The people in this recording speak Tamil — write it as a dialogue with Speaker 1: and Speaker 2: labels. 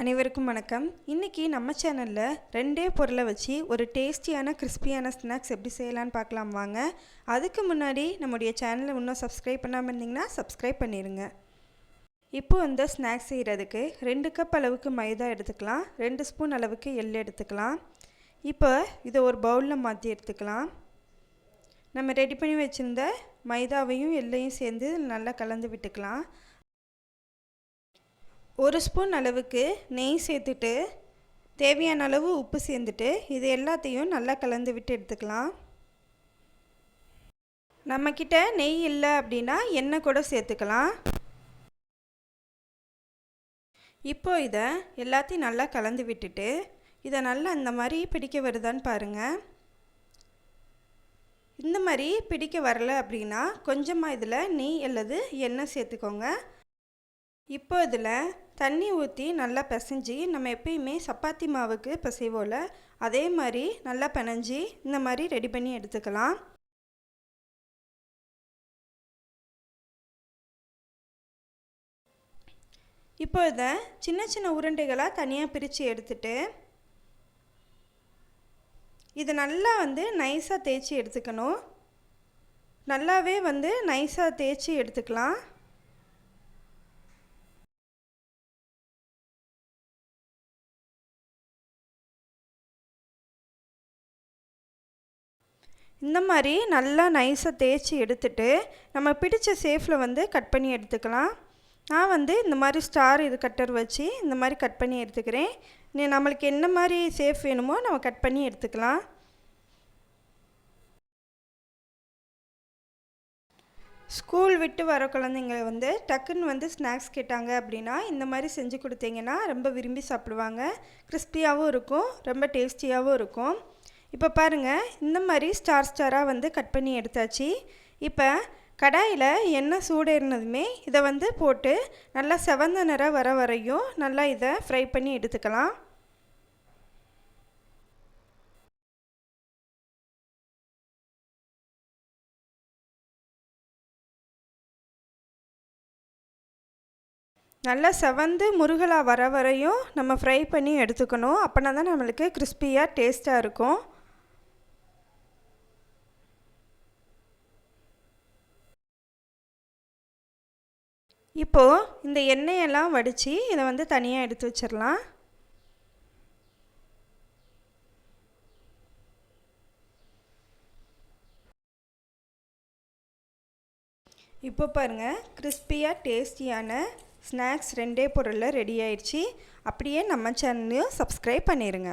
Speaker 1: அனைவருக்கும் வணக்கம். இன்றைக்கி நம்ம சேனலில் ரெண்டே பொருளை வச்சு ஒரு டேஸ்டியான கிறிஸ்பியான ஸ்நாக்ஸ் எப்படி செய்யலான்னு பார்க்கலாம் வாங்க. அதுக்கு முன்னாடி நம்முடைய சேனலை இன்னும் சப்ஸ்கிரைப் பண்ணாமல் இருந்தீங்கன்னா சப்ஸ்கிரைப் பண்ணிடுங்க இப்போ இந்த ஸ்நாக்ஸ் செய்கிறதுக்கு ரெண்டு கப் அளவுக்கு மைதா எடுத்துக்கலாம். ரெண்டு ஸ்பூன் அளவுக்கு எள் எடுத்துக்கலாம். இப்போ இதை ஒரு பவுலில் மாற்றி எடுத்துக்கலாம். நம்ம ரெடி பண்ணி வச்சுருந்த மைதாவையும் எள்ளையும் சேர்ந்து நல்லா கலந்து விட்டுக்கலாம். ஒரு ஸ்பூன் அளவுக்கு நெய் சேர்த்துட்டு தேவையான அளவு உப்பு சேர்ந்துட்டு இது எல்லாத்தையும் நல்லா கலந்து விட்டு எடுத்துக்கலாம். நம்மக்கிட்ட நெய் இல்லை அப்படின்னா எண்ணெய் கூட சேர்த்துக்கலாம். இப்போ இதை எல்லாத்தையும் நல்லா கலந்து விட்டுட்டு இதை நல்லா இந்த மாதிரி பிடிக்க வருதான்னு பாருங்கள் இந்த மாதிரி பிடிக்க வரல அப்படின்னா கொஞ்சமாக இதில் நெய் அல்லது எண்ணெய் சேர்த்துக்கோங்க. இப்போ இதில் தண்ணி ஊற்றி நல்லா பிசைஞ்சி நம்ம எப்பயுமே சப்பாத்தி மாவுக்கு பிசைவோல அதே மாதிரி நல்லா பிணைஞ்சி இந்த மாதிரி ரெடி பண்ணி எடுத்துக்கலாம். இப்போ இதை சின்ன சின்ன உருண்டைகளாக தனியாக பிரித்து எடுத்துட்டு இதை நல்லா வந்து நைஸாக தேய்ச்சி எடுத்துக்கணும். நல்லாவே வந்து நைஸாக தேய்ச்சி எடுத்துக்கலாம். இந்த மாதிரி நல்லா நைஸாக தேய்ச்சி எடுத்துட்டு நம்ம பிடிச்ச சேஃபில் வந்து கட் பண்ணி எடுத்துக்கலாம். நான் வந்து இந்த மாதிரி ஸ்டார் இது கட்டர் வச்சு இந்த மாதிரி கட் பண்ணி எடுத்துக்கிறேன். நீ நம்மளுக்கு என்ன மாதிரி சேஃப் வேணுமோ நம்ம கட் பண்ணி எடுத்துக்கலாம். ஸ்கூல் விட்டு வர குழந்தைங்க வந்து டக்குன்னு வந்து ஸ்நாக்ஸ் கேட்டாங்க அப்படின்னா இந்த மாதிரி செஞ்சு கொடுத்தீங்கன்னா ரொம்ப விரும்பி சாப்பிடுவாங்க. கிறிஸ்பியாகவும் இருக்கும் ரொம்ப டேஸ்டியாகவும் இருக்கும். இப்போ பாருங்கள் இந்த மாதிரி ஸ்டார் ஸ்டாராக வந்து கட் பண்ணி எடுத்தாச்சு. இப்போ கடாயில் எண்ணெய் சூடேறினதுமே இதை வந்து போட்டு நல்லா செவந்த நிறம் வர வரையும் நல்லா இதை ஃப்ரை பண்ணி எடுத்துக்கலாம். நல்லா செவந்து முருகலாக வர வரையும் நம்ம ஃப்ரை பண்ணி எடுத்துக்கணும். அப்படின்னா தான் நம்மளுக்கு கிறிஸ்பியாக டேஸ்ட்டாக இருக்கும். இப்போது இந்த எண்ணெயெல்லாம் வடித்து இதை வந்து தனியாக எடுத்து வச்சிடலாம். இப்போ பாருங்கள் கிறிஸ்பியாக டேஸ்டியான ஸ்நாக்ஸ் ரெண்டே பொருளில் ரெடி ஆயிடுச்சு. அப்படியே நம்ம சேனலையும் சப்ஸ்கிரைப் பண்ணிடுங்க